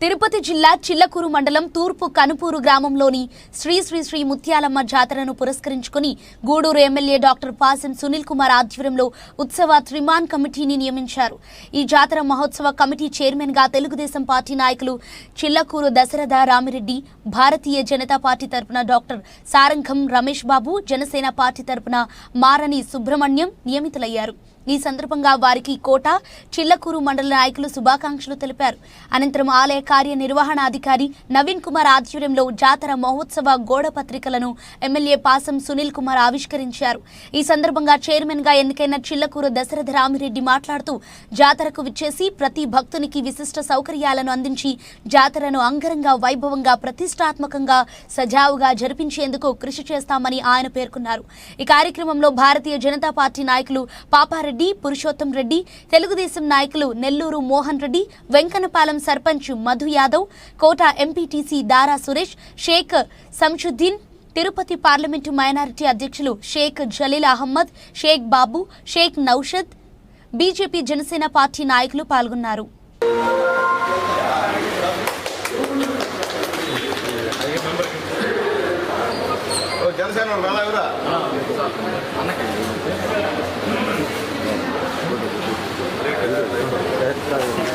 తిరుపతి జిల్లా చిల్లకూరు మండలం తూర్పు కనుపూరు గ్రామంలోని శ్రీ శ్రీ శ్రీ ముత్యాలమ్మ జాతరను పురస్కరించుకుని గూడూరు ఎమ్మెల్యే డాక్టర్ పాసం సునీల్ కుమార్ ఆధ్వర్యంలో ఉత్సవ త్రిమాన్ కమిటీని నియమించారు. ఈ జాతర మహోత్సవ కమిటీ చైర్మన్గా తెలుగుదేశం పార్టీ నాయకులు చిల్లకూరు దశరథ రామిరెడ్డి భారతీయ జనతా పార్టీ తరపున డాక్టర్ సారంగం రమేష్ బాబు జనసేన పార్టీ తరపున మారని సుబ్రహ్మణ్యం నియమితులయ్యారు. ఈ సందర్భంగా వారికి కోట చిల్లకూరు మండల నాయకులు శుభాకాంక్షలు తెలిపారు. అనంతరం ఆలయ కార్యనిర్వహణాధికారి నవీన్ కుమార్ ఆధ్వర్యంలో జాతర మహోత్సవ గోడ పత్రికలను ఎమ్మెల్యే పాసం సునీల్ కుమార్ ఆవిష్కరించారు. ఈ సందర్భంగా చైర్మన్గా ఎన్నికైన చిల్లకూరు దశరథ రామిరెడ్డి మాట్లాడుతూ జాతరకు విచ్చేసి ప్రతి భక్తునికి విశిష్ట సౌకర్యాలను అందించి జాతరను అంగరంగ వైభవంగా ప్రతిష్టాత్మకంగా సజావుగా జరిపించేందుకు కృషి చేస్తామని ఆయన పేర్కొన్నారు. ఈ కార్యక్రమంలో భారతీయ జనతా పార్టీ నాయకులు పాపారెడ్డి పురుషోత్తం రెడ్డి తెలుగుదేశం నాయకులు Nellore Mohan Reddy Venkanapalem sarpanch Madhu Yadav Kota MPTC Dara Suresh Sheikh Samshuddin Tirupati parliament minority అధ్యక్షులు షేక్ జలీల్ అహ్మద్ షేక్ బాబు షేక్ నౌషద్ బీజేపీ జనసేన పార్టీ నాయకులు పాల్గొన్నారు. ఓ జనసేన వాళ్ళు రాలా ఎవరా మరి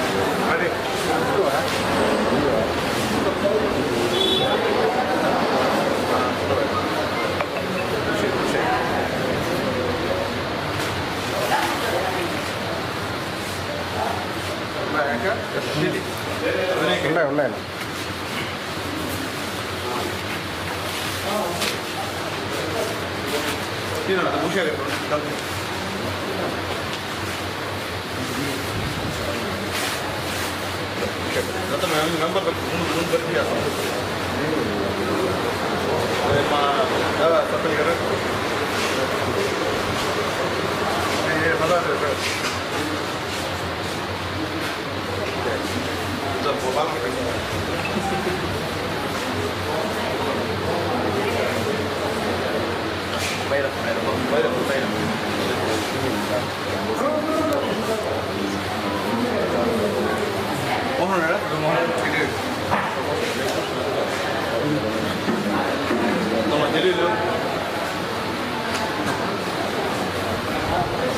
내리죠.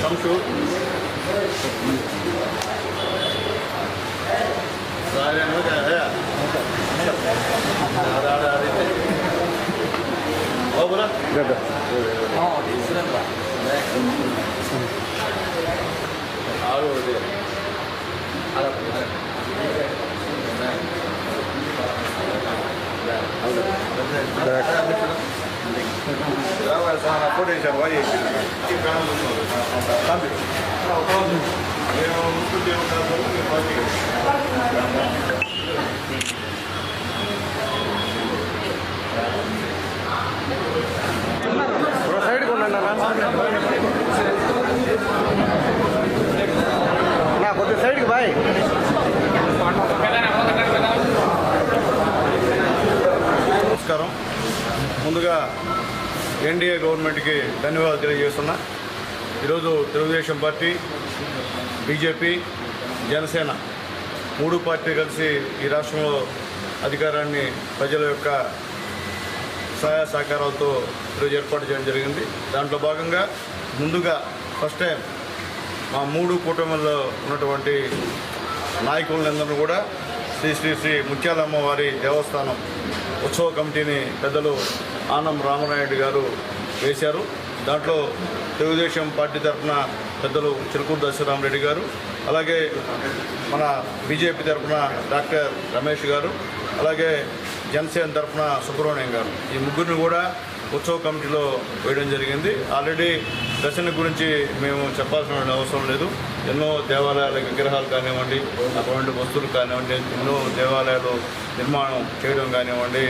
잠시요. 사이렌 हो गया है आ रहा आ रही है और बोला गदा हां दूसरा आ रहा है आ रहा है Back. పార్టీ బ్రో సైడ్కి ఉండండి అన్న నా సైడ్కి బాయ్ నమస్కారం. ముందుగా ఎన్డీఏ గవర్నమెంట్కి ధన్యవాదాలు తెలియజేస్తున్నా. ఈరోజు తెలుగుదేశం పార్టీ బీజేపీ జనసేన మూడు పార్టీ కలిసి ఈ రాష్ట్రంలో అధికారాన్ని ప్రజల యొక్క సహాయ సహకారాలతో ఈరోజు ఏర్పాటు చేయడం జరిగింది. దాంట్లో భాగంగా ముందుగా ఫస్ట్ టైం మా మూడు కూటమిల్లో ఉన్నటువంటి నాయకులందరూ కూడా శ్రీ శ్రీ శ్రీ ముత్యాలమ్మ వారి దేవస్థానం ఉత్సవ కమిటీని పెద్దలు ఆనం రామనాయుడు గారు వేశారు. దాంట్లో తెలుగుదేశం పార్టీ తరఫున పెద్దలు చిలుకూరు దశరామరెడ్డి గారు అలాగే మన బీజేపీ తరఫున డాక్టర్ రమేష్ గారు అలాగే జనసేన తరఫున సుబ్రహ్మణ్యం గారు. ఈ ముగ్గురిని కూడా ఉత్సవ కమిటీలో వేయడం జరిగింది. ఆల్రెడీ దర్శన గురించి మేము చెప్పాల్సిన అవసరం లేదు. ఎన్నో దేవాలయాల విగ్రహాలు కానివ్వండి అటువంటి వస్తువులు కానివ్వండి ఎన్నో దేవాలయాలు నిర్మాణం చేయడం కానివ్వండి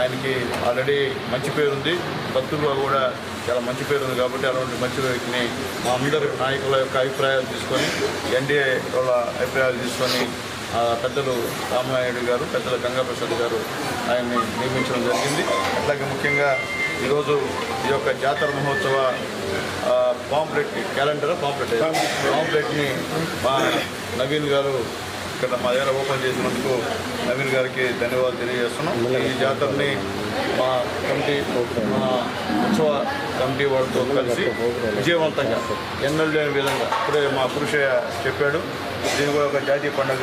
ఆయనకి ఆల్రెడీ మంచి పేరు ఉంది. భక్తుల్లో కూడా చాలా మంచి పేరు ఉంది కాబట్టి అలాంటి మంచి వ్యక్తిని మా అందరి నాయకుల యొక్క అభిప్రాయాలు తీసుకొని ఎన్డీఏ వాళ్ళ అభిప్రాయాలు తీసుకొని ఆ, పెద్దలు రామనాయుడు గారు పెద్దలు గంగాప్రసాద్ గారు ఆయన్ని నియమించడం జరిగింది. అట్లాగే ముఖ్యంగా ఈరోజు ఈ యొక్క జాతర మహోత్సవ పాంప్లెట్ క్యాలెండర్ పాంప్లెట్ పాంప్లెట్ని మా నవీన్ గారు ఇక్కడ మా దగ్గర ఓపెన్ చేసినందుకు నవీన్ గారికి ధన్యవాదాలు తెలియజేస్తున్నాం. ఈ జాతరని మా కమిటీ మా ఉత్సవ కమిటీ వాళ్ళతో కలిసి విజయవంతంగా ఎన్నెల్ లేని విధంగా ఇప్పుడే మా పురుషయ్య చెప్పాడు. దీన్ని కూడా ఒక జాతీయ పండుగ.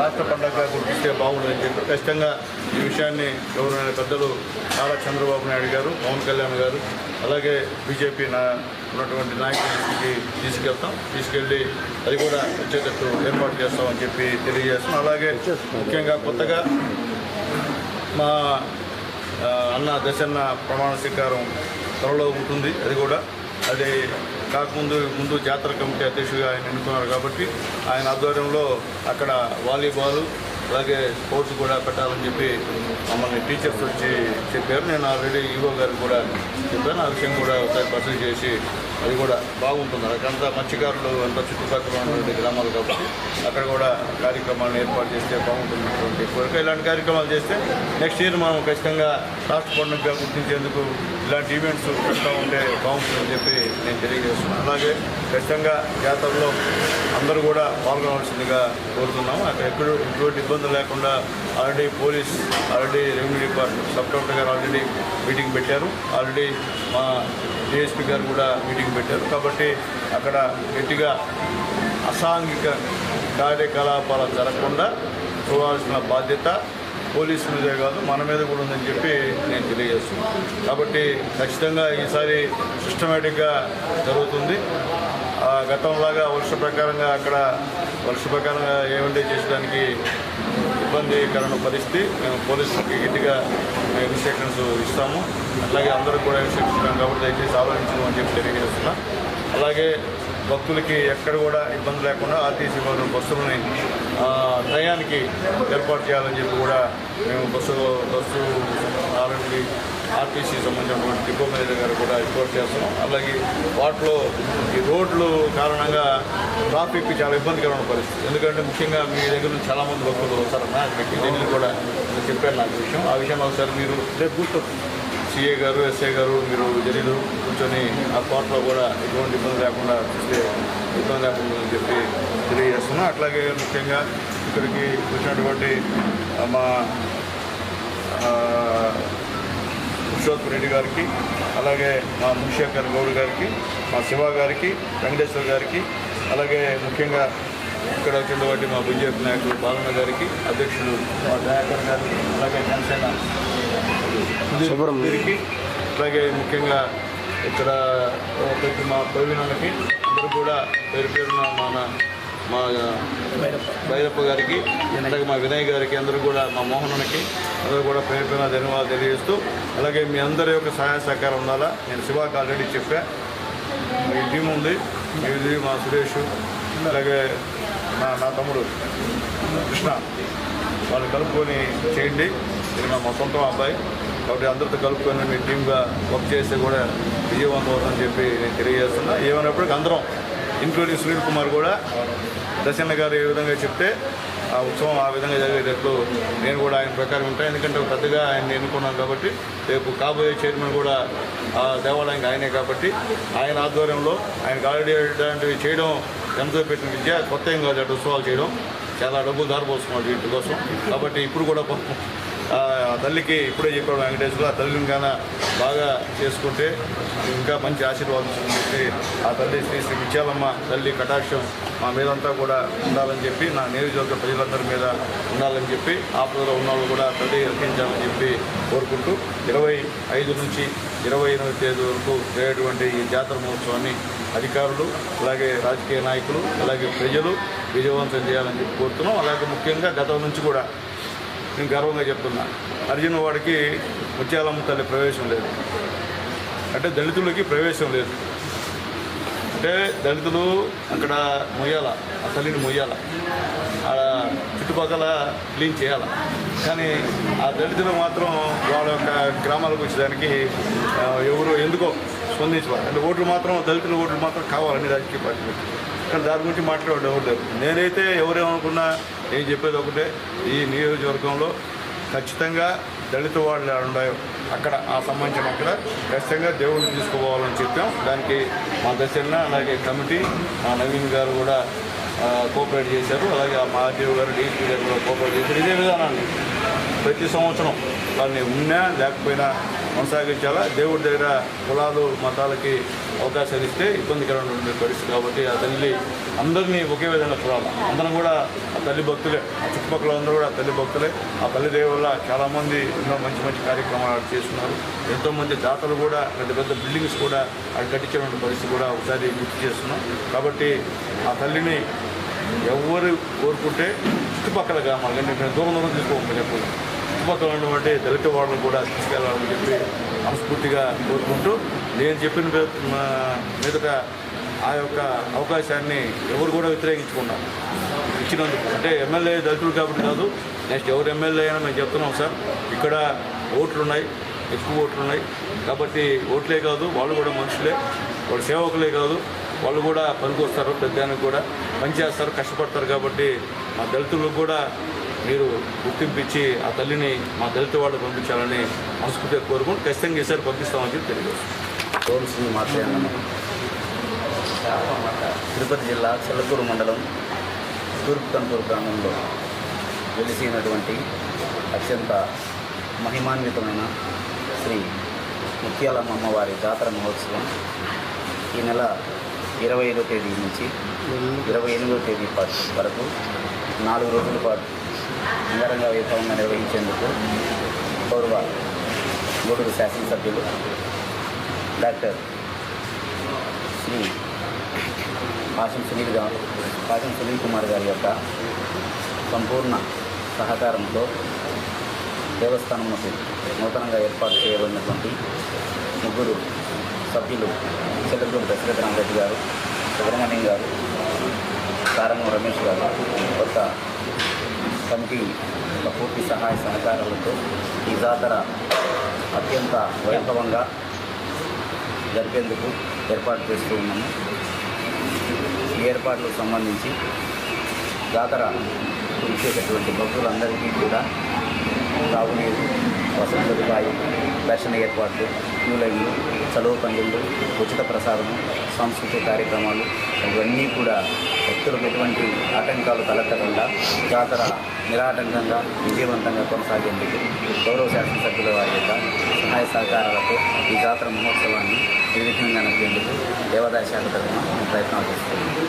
రాష్ట్ర పండుగ. గుర్తిస్తే బాగుంటుందని చెప్పి ఖచ్చితంగా ఈ విషయాన్ని గౌరవమైన పెద్దలు నారా చంద్రబాబు నాయుడు గారు పవన్ కళ్యాణ్ గారు అలాగే బీజేపీ నా ఉన్నటువంటి నాయకుల దృష్టికి తీసుకెళ్తాం. తీసుకెళ్ళి అది కూడా వచ్చేటట్టు ఏర్పాటు చేస్తామని చెప్పి తెలియజేస్తున్నాం. అలాగే ముఖ్యంగా కొత్తగా మా అన్న దశన్న ప్రమాణ స్వీకారం త్వరలో ఉంటుంది. అది కూడా అది కాకముందు ముందు జాతర కమిటీ అధ్యక్షుడిగా ఆయన ఎన్నుకున్నారు కాబట్టి ఆయన ఆధ్వర్యంలో అక్కడ వాలీబాల్ అలాగే స్పోర్ట్స్ కూడా పెట్టాలని చెప్పి మమ్మల్ని టీచర్స్ వచ్చి చెప్పారు. నేను ఆల్రెడీ ఈవో గారికి కూడా చెప్పాను. ఆ విషయం కూడా ఒకసారి పరిశీలి చేసి అది కూడా బాగుంటుంది. అక్కడంతా మత్స్యకారులు అంతా చుట్టుపక్కల ఉన్నటువంటి గ్రామాలు కాబట్టి అక్కడ కూడా కార్యక్రమాలను ఏర్పాటు చేస్తే బాగుంటున్నటువంటి కోరిక. ఇలాంటి కార్యక్రమాలు చేస్తే నెక్స్ట్ ఇయర్ మనం ఖచ్చితంగా రాష్ట్ర పండుగగా గుర్తించేందుకు ఇలాంటి ఈవెంట్స్ పెడతా ఉంటే బాగుంటుందని చెప్పి నేను తెలియజేస్తున్నాను. అలాగే ఖచ్చితంగా జాతరలో అందరూ కూడా పాల్గొనవలసిందిగా కోరుతున్నాము. అక్కడ ఎక్కడ ఎటువంటి ఇబ్బందులు లేకుండా already police already revenue department sub collector గారు ఆల్రెడీ మీటింగ్ పెట్టారు. ఆల్రెడీ మా డిఎస్పీ గారు కూడా మీటింగ్ పెట్టారు. కాబట్టి అక్కడ గట్టిగా అసాంఘిక కార్యకలాపాలు జరగకుండా చూడాల్సిన బాధ్యత పోలీసు మీదే కాదు మన మీద కూడా ఉందని చెప్పి నేను తెలియజేస్తున్నాను. కాబట్టి ఖచ్చితంగా ఈసారి సిస్టమేటిక్గా జరుగుతుంది. ఆ గతంలాగా వర్ష ప్రకారంగా అక్కడ వర్ష ప్రకారంగా ఏమంటే చేసడానికి ఇబ్బందికరణ పరిస్థితి. మేము పోలీసులకి గట్టిగా ఇన్స్ట్రక్షన్స్ ఇస్తాము. అట్లాగే అందరూ కూడా ఇన్స్ట్రక్షన్స్ కాబట్టి దయచేసి ఆలోచించమని చెప్పి తెలియజేస్తున్నా. అలాగే భక్తులకి ఎక్కడ కూడా ఇబ్బంది లేకుండా ఆర్టీసీ వారు బస్సులని టయానికి ఏర్పాటు చేయాలని చెప్పి కూడా మేము బస్సు బస్సు ఆర్ఎండి ఆర్టీసీ సంబంధించినటువంటి డిపో మేనేజర్ గారు కూడా రిపోర్ట్ చేస్తున్నాం. అలాగే వాటిలో ఈ రోడ్లు కారణంగా ట్రాఫిక్ చాలా ఇబ్బందికరమైన పరిస్థితి. ఎందుకంటే ముఖ్యంగా మీ దగ్గర నుంచి చాలామంది భక్తులు వస్తారన్న మీకు ఢిల్లీ కూడా చెప్పారు నాకు విషయం. ఆ విషయం ఒకసారి మీరు గుర్తు సిఏ గారు ఎస్ఐ గారు మీరు జరీలు కూర్చొని ఆ కోర్టులో కూడా ఎటువంటి ఇబ్బంది లేకుండా చూస్తే ఇబ్బంది లేకుండా అని చెప్పి తెలియజేస్తున్నా. అట్లాగే ముఖ్యంగా ఇక్కడికి వచ్చినటువంటి మా పురుషోత్తమ రెడ్డి గారికి అలాగే మా మునిశేఖర్ గౌడ్ గారికి మా శివ గారికి వెంకటేశ్వర గారికి అలాగే ముఖ్యంగా ఇక్కడ వచ్చినటువంటి మా బీజేపీ నాయకులు బాలన్న గారికి అధ్యక్షులు మా దయాకర్ గారికి అలాగే జనసేన. వీరికి అలాగే ముఖ్యంగా ఇక్కడ ప్రతి మా ప్రవీణాలకి అందరూ కూడా పేరు పేరున మన మా భైరప్ప గారికి అలాగే మా వినయ్ గారికి అందరూ కూడా మా మోహనకి అందరూ కూడా పేరు పేరున ధన్యవాదాలు తెలియజేస్తూ అలాగే మీ అందరి యొక్క సహాయ సహకారం ఉండాలా? నేను శివాకి ఆల్రెడీ చెప్పా. ఈ టీం ఉంది. ఇది మా సురేష్ అలాగే నా నా తమ్ముడు కృష్ణ వాళ్ళు కలుపుకొని చేయండి. ఇది మా సొంతం అబ్బాయి. కాబట్టి అందరితో కలుపుకొని మీ టీమ్గా వర్క్ చేస్తే కూడా విజయవంతం అవుతుందని చెప్పి నేను తెలియజేస్తున్నా. ఏమైనప్పటికీ అందరం ఇంక్లూడింగ్ సునీల్ కుమార్ కూడా దశన్న గారు ఏ విధంగా చెప్తే ఆ ఉత్సవం ఆ విధంగా జరిగేటట్లు నేను కూడా ఆయన ప్రకారం ఉంటాను ఎందుకంటే పెద్దగా ఆయన ఎన్నుకున్నాను కాబట్టి రేపు కాబోయే చైర్మన్ కూడా ఆ దేవాలయానికి ఆయనే కాబట్టి ఆయన ఆధ్వర్యంలో ఆయనకు ఆల్రెడీ ఇలాంటివి చేయడం ఎంతో పెట్టిన విద్య కొత్త ఏం కాదు అటు ఉత్సవాలు చేయడం. చాలా డబ్బులు దారిపోస్తున్నాడు వీటి కోసం. కాబట్టి ఇప్పుడు కూడా తల్లికి ఇప్పుడే చెప్పాడు వెంకటేశ్వర ఆ తల్లిని గాన బాగా చేసుకుంటే ఇంకా మంచి ఆశీర్వాదం చెప్పి ఆ తల్లి శ్రీ శ్రీ విద్యాలమ్మ తల్లి కటాక్షం మా మీదంతా కూడా ఉండాలని చెప్పి నా నియోజకవర్గ ప్రజలందరి మీద ఉండాలని చెప్పి ఆపదలో ఉన్న వాళ్ళు కూడా తల్లి రక్షించాలని చెప్పి కోరుకుంటూ ఇరవై ఐదు నుంచి ఇరవై ఎనిమిది తేదీ వరకు జరిగేటువంటి ఈ జాతర మహోత్సవాన్ని అధికారులు అలాగే రాజకీయ నాయకులు అలాగే ప్రజలు విజయవంతం చేయాలని చెప్పి కోరుతున్నాం. అలాగే ముఖ్యంగా గతం నుంచి కూడా నేను గర్వంగా చెప్తున్నా. అర్జున్ వాడికి ముత్యాలమ్మ తల్లి ప్రవేశం లేదు. అంటే దళితులకి ప్రవేశం లేదు. అంటే దళితులు అక్కడ మొయ్యాల ఆ తల్లిని మొయ్యాల. ఆ చుట్టుపక్కల క్లీన్ చేయాల. కానీ ఆ దళితులు మాత్రం వాళ్ళ యొక్క గ్రామాలకు వచ్చేదానికి ఎవరు ఎందుకో స్పందించవాలి. అంటే ఓట్లు మాత్రం దళితుల ఓట్లు మాత్రం కావాలని రాజకీయ పార్టీలు. కానీ దాని గురించి మాట్లాడే ఎవరు లేరు. నేనైతే ఎవరేమనుకున్నా ఏం చెప్పేది ఒకటే ఈ నియోజకవర్గంలో ఖచ్చితంగా దళిత వాళ్ళు ఉన్నాయో అక్కడ ఆ సంబంధించిన అక్కడ ఖచ్చితంగా దేవుడిని తీసుకుపోవాలని చెప్పాం. దానికి మా దశన్న అలాగే కమిటీ మా నవీన్ గారు కూడా కోఆపరేట్ చేశారు. అలాగే ఆ మహాదేవ్ గారు డీసీ గారు కూడా కోఆపరేట్ చేశారు. ఇదే విధానాన్ని ప్రతి సంవత్సరం దాన్ని ఉన్నా లేకపోయినా కొనసాగించాలా? దేవుడి దగ్గర కులాలు మతాలకి అవకాశాలు ఇస్తే ఇబ్బందికరమైన పరిస్థితి కాబట్టి ఆ తల్లి అందరినీ ఒకే విధంగా చూడాలి. అందరం కూడా ఆ తల్లి భక్తులే. ఆ చుట్టుపక్కల అందరూ కూడా తల్లి భక్తులే. ఆ తల్లి దేవుళ్ళ వల్ల చాలామంది ఎన్నో మంచి మంచి కార్యక్రమాలు చేస్తున్నారు. ఎంతోమంది దాతలు కూడా పెద్ద పెద్ద బిల్డింగ్స్ కూడా అది కట్టించేటువంటి పరిస్థితి కూడా ఒకసారి గుర్తు చేస్తున్నాం. కాబట్టి ఆ తల్లిని ఎవరు కోరుకుంటే చుట్టుపక్కల గ్రామాలు అంటే దూరం దూరం తీసుకోమని చెప్పి చుట్టుపక్కల ఉన్నటువంటి దళిత వాళ్ళని కూడా తీసుకెళ్ళాలని చెప్పి మనస్ఫూర్తిగా కోరుకుంటూ నేను చెప్పిన మా- మీదట ఆ యొక్క అవకాశాన్ని ఎవరు కూడా వ్యతిరేకించుకున్నారు ఇచ్చినందుకు. అంటే ఎమ్మెల్యే దళితులు కాబట్టి కాదు నెక్స్ట్ ఎవరు ఎమ్మెల్యే అయినా మేము చెప్తున్నాం సార్ ఇక్కడ ఓట్లు ఉన్నాయి ఎక్కువ ఓట్లు ఉన్నాయి. కాబట్టి ఓట్లే కాదు వాళ్ళు కూడా మనుషులే వాళ్ళు సేవకులే కాదు వాళ్ళు కూడా పనికొస్తారు పెద్దానికి కూడా. పనిచేస్తారు కష్టపడతారు కాబట్టి మా దళితులకు కూడా మీరు గుర్తింపు ఇచ్చి ఆ తల్లిని మా దళిత వాళ్ళు పంపించాలని మనస్ఫూర్తిగా కోరుకుని ఖచ్చితంగా ఈసారి పంపిస్తామని చెప్పి తెలియజేస్తుంది ఓం తిరుపతి జిల్లా చెల్లకూరు మండలం తూర్పు కన్పూర్ గ్రామంలో వెలిసినటువంటి అత్యంత మహిమాన్వితమైన శ్రీ ముత్యాలమ్మ అమ్మవారి జాతర మహోత్సవం ఈ నెల ఇరవై ఐదో తేదీ నుంచి ఇరవై ఎనిమిదో తేదీ వరకు నాలుగు రోజుల పాటు అంగరంగ వైభవంగా నిర్వహించేందుకు గౌరవ గూడూరు శాసనసభ్యులు డాక్టర్ శ్రీ పాశం సునీల్ గారు పాశం సునీల్ కుమార్ గారి యొక్క సంపూర్ణ సహకారంతో దేవస్థానంలో నూతనంగా ఏర్పాటు చేయబడినటువంటి ముగ్గురు సభ్యులు చెల్లగూరు దశరథ రామరెడ్డి గారు సుబ్రహ్మణ్యం గారు కారంగం రమేష్ గారు కొత్త కమిటీ యొక్క పూర్తి సహాయ సహకారాలతో ఈ జాతర అత్యంత వైభవంగా జరిపేందుకు ఏర్పాటు చేస్తూ ఉన్నాము. ఈ ఏర్పాట్లకు సంబంధించి జాతర ఇచ్చేటటువంటి భక్తులందరికీ కూడా తాగునీరు వసతి సదుపాయం దర్శన ఏర్పాట్లు క్యూ లైన్లు చదువు పండుగలు ఉచిత ప్రసాదము సాంస్కృతిక కార్యక్రమాలు ఇవన్నీ కూడా భక్తులకు ఎటువంటి ఆటంకాలు తలెత్తకుండా జాతర నిరాటంకంగా విజయవంతంగా కొనసాగేందుకు గౌరవ శాసనసభ్యుల వారి యొక్క సహాయ సహకారాలతో ఈ జాతర మహోత్సవాన్ని నిర్విఘ్నంగా నడిపేందుకు దేవాదాయ శాఖ తరఫున ప్రయత్నాలు చేస్తున్నాం.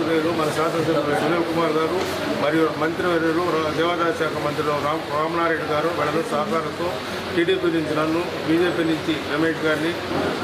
నేను మన శాసనసభ్యులు సునీల్ కుమార్ గారు మరియు మంత్రివర్యులు రా- దేవాదాయ శాఖ మంత్రులు రామ్ రామనారాయణ గారు వాళ్ళ సహకారంతో టీడీపీ నుంచి నన్ను బీజేపీ నుంచి రమేష్ గారిని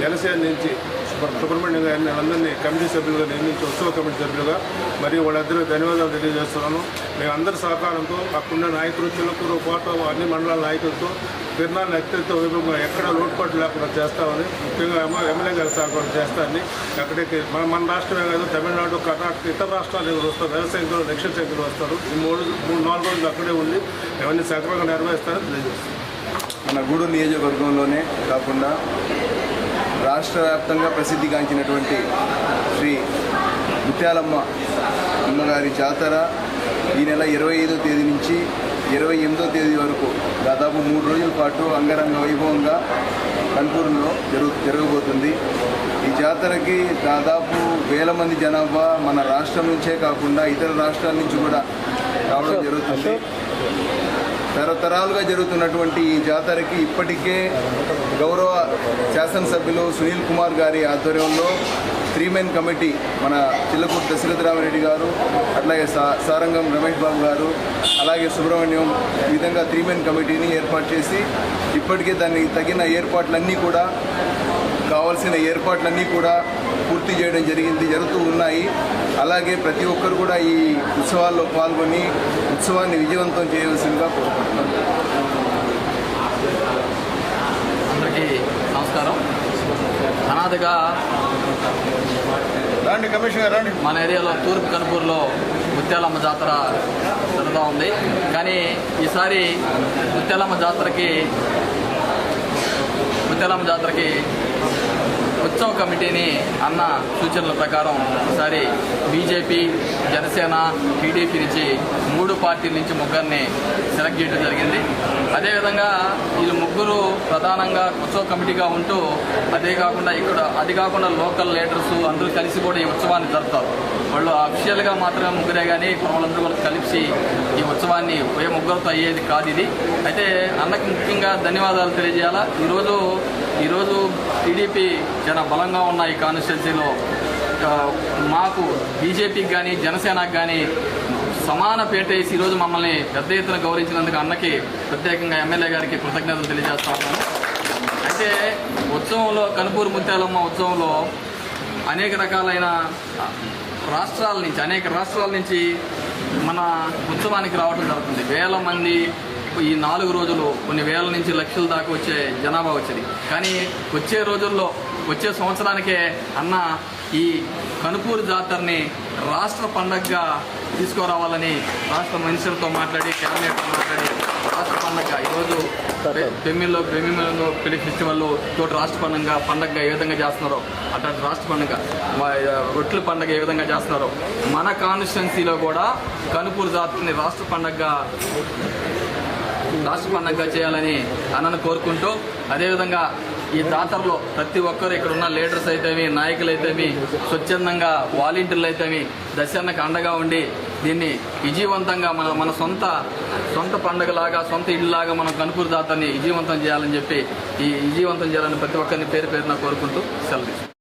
జనసేన నుంచి సుబ్ర- సుబ్రహ్మణ్యం గారిని అందరినీ కమిటీ సభ్యులుగా నియమించి ఉత్సవ కమిటీ సభ్యులుగా మరియు వాళ్ళందరూ ధన్యవాదాలు తెలియజేస్తున్నాను. మేము అందరి సహకారంతో అక్కడున్న నాయకులు చిలకూరు కోట అన్ని మండలాల నాయకులతో తిరునాళ్ళ అత్యంత వైభవంగా ఎక్కడ లోటుపాటు లేకుండా చేస్తామని ముఖ్యంగా ఎమ్మ- ఎమ్మెల్యే గారి సహకారం చేస్తామని అక్కడికి మన మన రాష్ట్రమే కాదు తమిళనాడు కర్ణాటక ఇతర రాష్ట్రాల నుంచి వస్తారు? వ్యవసాయంలో లక్షల సంఖ్యలో వస్తారు. ఈ మూడు మూడు నాలుగు రోజులు అక్కడే ఉండి ఇవన్నీ సక్రమంగా నెరవేరుస్తారని తెలియజేస్తారు. మన గూడూరు నియోజకవర్గంలోనే కాకుండా రాష్ట్ర వ్యాప్తంగా ప్రసిద్ధిగాంచినటువంటి శ్రీ ముత్యాలమ్మ అమ్మగారి జాతర ఈ నెల ఇరవై ఐదో తేదీ నుంచి ఇరవై ఎనిమిదో తేదీ వరకు దాదాపు మూడు రోజుల పాటు అంగరంగ వైభవంగా కన్పూర్లో జరుగు జరగబోతుంది. ఈ జాతరకి దాదాపు వేల మంది జనాభా మన రాష్ట్రం నుంచే కాకుండా ఇతర రాష్ట్రాల నుంచి కూడా రావడం జరుగుతుంది. తరతరాలుగా జరుగుతున్నటువంటి ఈ జాతరకి ఇప్పటికే గౌరవ శాసనసభ్యులు సునీల్ కుమార్ గారి ఆధ్వర్యంలో త్రీ మెన్ కమిటీ మన చిల్లకూరు దశరథరామరెడ్డి గారు అట్లాగే సారంగం రమేష్ బాబు గారు అలాగే సుబ్రహ్మణ్యం ఈ విధంగా త్రీ మెన్ కమిటీని ఏర్పాటు చేసి ఇప్పటికే దానికి తగిన ఏర్పాట్లన్నీ కూడా కావాల్సిన ఏర్పాట్లన్నీ కూడా పూర్తి చేయడం జరిగింది జరుగుతూ ఉన్నాయి. అలాగే ప్రతి ఒక్కరు కూడా ఈ ఉత్సవాల్లో పాల్గొని ఉత్సవాన్ని విజయవంతం చేయవలసిందిగా కోరుకుంటున్నాం అందరికీ నమస్కారం అనాథగా రండి కమిషనర్ రండి. మన ఏరియాలో తూర్పు కనుపూరులో ముత్యాలమ్మ జాతర జరుగుతూ ఉంది. కానీ ఈసారి ముత్యాలమ్మ జాతరకి ముత్యాలమ్మ జాతరకి ఉత్సవ కమిటీని అన్న సూచనల ప్రకారం ఒకసారి బీజేపీ జనసేన టీడీపీ నుంచి మూడు పార్టీల నుంచి ముగ్గురిని సెలెక్ట్ చేయడం జరిగింది. అదేవిధంగా వీళ్ళు ముగ్గురు ప్రధానంగా ఉత్సవ కమిటీగా ఉంటూ అదే కాకుండా ఇక్కడ అది కాకుండా లోకల్ లీడర్స్ అందరూ కలిసి కూడా ఈ ఉత్సవాన్ని జరుపుతారు. వాళ్ళు అఫిషియల్గా మాత్రమే ముగ్గురే కానీ వాళ్ళందరూ వాళ్ళు కలిసి ఈ ఉత్సవాన్ని ఏ ముగ్గురితో అయ్యేది కాదు ఇది. అయితే అన్నకి ముఖ్యంగా ధన్యవాదాలు తెలియజేయాలా? ఈరోజు ఈరోజు టీడీపీ చాలా బలంగా ఉన్న ఈ కాన్స్టిట్యున్సీలో మాకు బీజేపీకి కానీ జనసేనకు కానీ సమాన పేట వేసి ఈరోజు మమ్మల్ని పెద్ద ఎత్తున గౌరవించినందుకు అన్నకి ప్రత్యేకంగా ఎమ్మెల్యే గారికి కృతజ్ఞతలు తెలియజేస్తా ఉన్నాను. అయితే ఉత్సవంలో కనుపూరు ముత్యాలమ్మ ఉత్సవంలో అనేక రకాలైన రాష్ట్రాల నుంచి అనేక రాష్ట్రాల నుంచి మన ఉత్సవానికి రావడం జరుగుతుంది. వేల మంది ఈ నాలుగు రోజులు కొన్ని వేల నుంచి లక్షల దాకా వచ్చే జనాభా వచ్చేది. కానీ వచ్చే రోజుల్లో వచ్చే సంవత్సరానికే అన్న ఈ కనుపూరు జాతరని రాష్ట్ర పండగగా తీసుకురావాలని రాష్ట్ర మనుషులతో మాట్లాడి క్యాబినెట్తో మాట్లాడి రాష్ట్ర పండగ ఈరోజు పెమ్మిల్లో పెమ్మిల్లో పెళ్ళి ఫెస్టివల్ తోటి రాష్ట్ర పండుగ పండగ ఏ విధంగా చేస్తున్నారో అట్లాంటి రాష్ట్ర పండుగ రొట్టెల పండగ ఏ విధంగా చేస్తున్నారో మన కాన్స్టిట్యున్సీలో కూడా కనుపూరు జాతరని రాష్ట్ర పండగగా రాష్ట్ర చేయాలని అన్నను కోరుకుంటూ అదేవిధంగా ఈ జాతరలో ప్రతి ఒక్కరు ఇక్కడ ఉన్న లీడర్స్ అయితేమి నాయకులు అయితేమి స్వచ్ఛందంగా వాలంటీర్లు అయితేమి దశన్నకు అండగా ఉండి దీన్ని విజయవంతంగా మన మన సొంత సొంత పండగలాగా సొంత ఇల్లులాగా మనం కనుపూరు జాతరని విజయవంతం చేయాలని చెప్పి ఈ విజయవంతం చేయాలని ప్రతి ఒక్కరిని పేరు పేరున కోరుకుంటూ సెలవు